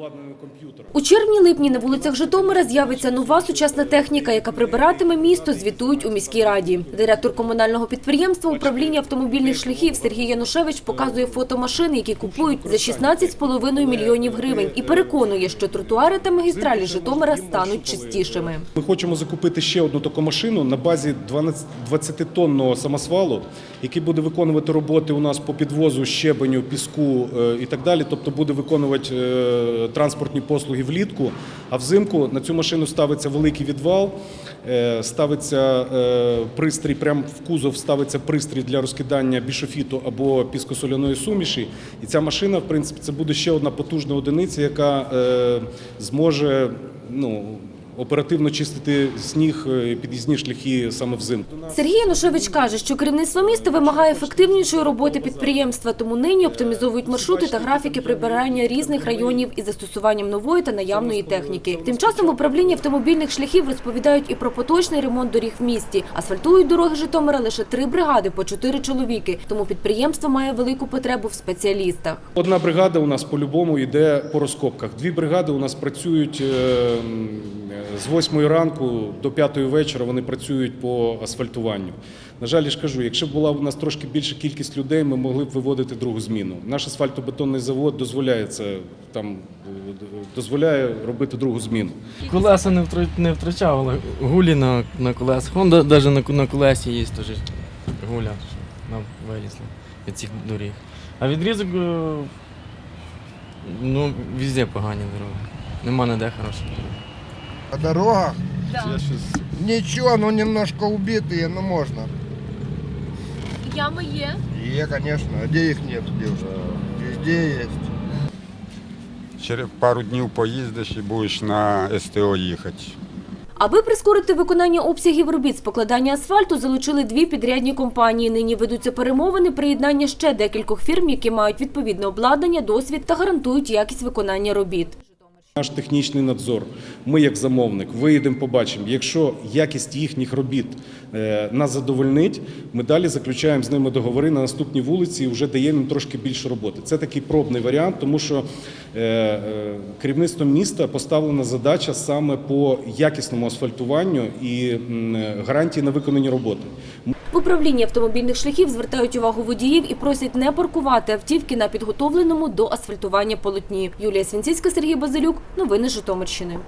обладнаною комп'ютером. У червні-липні на вулицях Житомира з'явиться нова сучасна техніка, яка прибиратиме місто, звітують у міській раді. Директор комунального підприємства управління автомобільних шляхів Сергій Янушевич показує фото машин, які купують за 16,5 мільйонів гривень, і переконує, що тротуари та магістралі Житомира стануть чистішими. Ми хочемо закупити ще одну таку машину на базі 12 20-тонного самосвалу, який буде виконувати роботи у нас по підвозу щебеню, піску е, і так далі. Тобто буде виконувати е, транспортні послуги влітку. А взимку на цю машину ставиться великий відвал, е, ставиться е, пристрій, прямо в кузов ставиться пристрій для розкидання бішофіту або піскосоляної суміші. І ця машина, в принципі, це буде ще одна потужна одиниця, яка е, зможе ну, оперативно чистити сніг, е, під'їзні шляхи саме взимку. Сергій Янушевич каже, що керівництво міста вимагає ефективнішої роботи підприємства, тому нині оптимізовують маршрути та графіки прибирання різних районів із застосуванням нової та наявної техніки. Тим часом в управлінні автомобільних шляхів розповідають і про поточний ремонт доріг в місті. Асфальтують дороги Житомира лише три бригади по чотири чоловіки, тому підприємство має велику потребу в спеціалістах. Одна бригада у нас по-любому йде по розкопках. Дві бригади у нас працюють е, з 8 ранку до 5 вечора. Вони працюють по асфальтуванню. На жаль, я ж кажу, якщо б була у нас трошки більша кількість людей, ми могли б виводити другу зміну. Наш асфальтобетонний завод дозволяє це там дозволяє робити другу зміну. Колеса не, не втрачав, але гулі на, на колесах. Вон навіть на, на колесі є теж гуля, що нам вилізли від цих доріг. А відрізок, е, ну, везде погані дороги. Нема ніде хороших дорог. По дорогах? Ничего, ну немножко убитые, но можно. Ями є. Е, конечно. А где их нет, девушка? Везде есть. Через пару днів поїздиш і будеш на СТО їхати. Аби прискорити виконання обсягів робіт з покладання асфальту, залучили дві підрядні компанії. Нині ведуться перемовини приєднання ще декількох фірм, які мають відповідне обладнання, досвід та гарантують якість виконання робіт. Наш технічний надзор. Ми, як замовник, виїдемо, побачимо. Якщо якість їхніх робіт е, нас задовольнить, ми далі заключаємо з ними договори на наступній вулиці і вже даємо їм трошки більше роботи. Це такий пробний варіант, тому що е, е, керівництвом міста поставлена задача саме по якісному асфальтуванню і гарантії на виконані роботи. В управлінні автомобільних шляхів звертають увагу водіїв і просять не паркувати автівки на підготовленому до асфальтування полотні. Юлія Свінціцька, Сергій Базилюк. Новини Житомирщини.